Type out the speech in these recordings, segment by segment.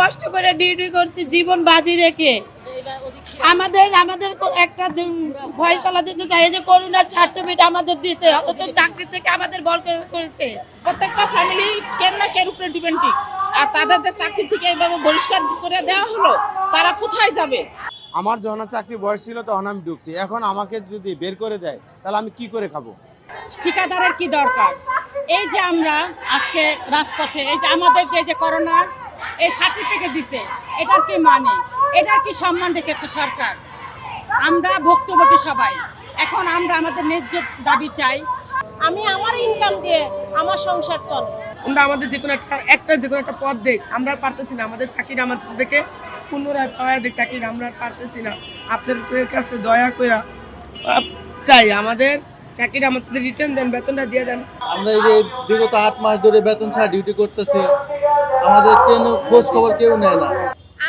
কষ্ট করে ডিউটি করছি জীবন বাজি রেখে। আমাদের আমাদের একটা ফয়সালা দিতে চাই যে করোনার সার্টিফিকেট আমাদের দিয়েছে অথচ চাকরি থেকে আমাদের বল করেছে। প্রত্যেকটা ফ্যামিলি কেন না কের উপরে ডিপেন্ডিং আর তাদের যে চাকরি থেকে এইভাবে বহিষ্কার করে দেওয়া হলো তারা কোথায় যাবে? আমার যখন চাকরি বয়স ছিল তখন আমি ঢুকছি। এখন আমাকে যদি বের করে দেয় তাহলে আমি কি করে খাব? ঠিকাদারের কি দরকার? এই যে আমরা আজকে রাজপথে এই যে আমাদের যে যে করোনা এই সার্টিফিকেট দিছে। এটার কি মানে? এটার কি সম্মান রেখেছে সরকার? আমরা ভুক্তভোগী সবাই। এখন আমরা আমাদের ন্যায্য দাবি চাই। আমি আমার ইনকাম দিয়ে আমার সংসার চলে। আমরা আমাদের যে কোনো একটা একটা যে কোনো একটা পদ দেখ। আমরা পারতেছি না। আমাদের চাকরিটা আমাদের থেকে পুনরায় পাওয়া দেখ চাকরি আমরা আর পারতেছি না। আপনাদের কাছে দয়া করে চাই। আমাদের চাকরিটা আমাদের রিটার্ন দেন বেতনটা দিয়ে দেন। আমরা এই যে বিগত আট মাস ধরে বেতন ছাড়া ডিউটি করতেছি। আমাদের কেন খোঁজ খবর কেউ নেয় না।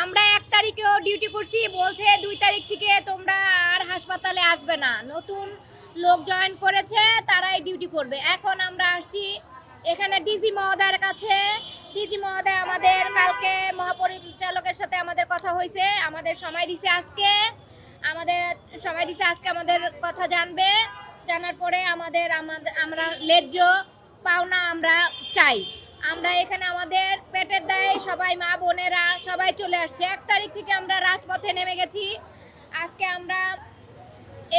আমরা এক তারিখেও ডিউটি করছি, বলছে দুই তারিখ থেকে তোমরা আর হাসপাতালে আসবে না। নতুন লোক জয়েন করেছে, তারাই ডিউটি করবে। এখন আমরা আসছি এখানে ডিজি মহোদয়ের কাছে। ডিজি মহোদয় আমাদের কালকে মহাপরিচালকের সাথে আমাদের কথা হয়েছে, আমাদের সময় দিছে আজকে। আমাদের সময় দিছে আজকে আমাদের কথা জানবে। জানার পরে আমাদের আমাদের, আমরা লেজ্জ পাওনা আমরা চাই। আমরা এখানে আমাদের পেটের দায়ে সবাই মা বোনেরা সবাই চলে আসছে। এক তারিখ থেকে আমরা রাজপথে নেমে গেছি। আজকে আমরা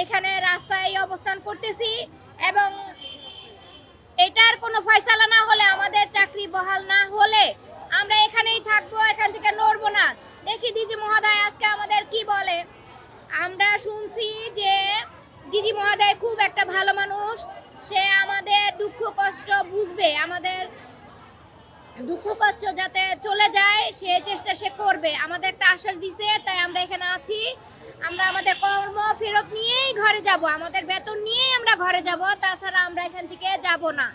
এখানে রাস্তায় অবস্থান করতেছি এবং এটার কোনো ফয়সালা না হলে, আমাদের চাকরি বহাল না হলে আমরা এখানেই থাকব, এখান থেকে নড়বো না। দেখি ডিজি মহোদয় আজকে আমাদের কি বলে। আমরা শুনছি যে ডিজি মহোদয় খুব একটা ভালো মানুষ। সে আমাদের দুঃখ, কষ্ট দুঃখ কষ্ট যাতে চলে যায়, সে চেষ্টা সে করবে। আমাদের একটা আশ্বাস দিছে, তাই আমরা এখানে আছি। আমরা আমাদের কর্ম ফেরত নিয়েই ঘরে যাব। আমাদের বেতন নিয়েই আমরা ঘরে যাব, তাছাড়া আমরা এখান থেকে যাব না।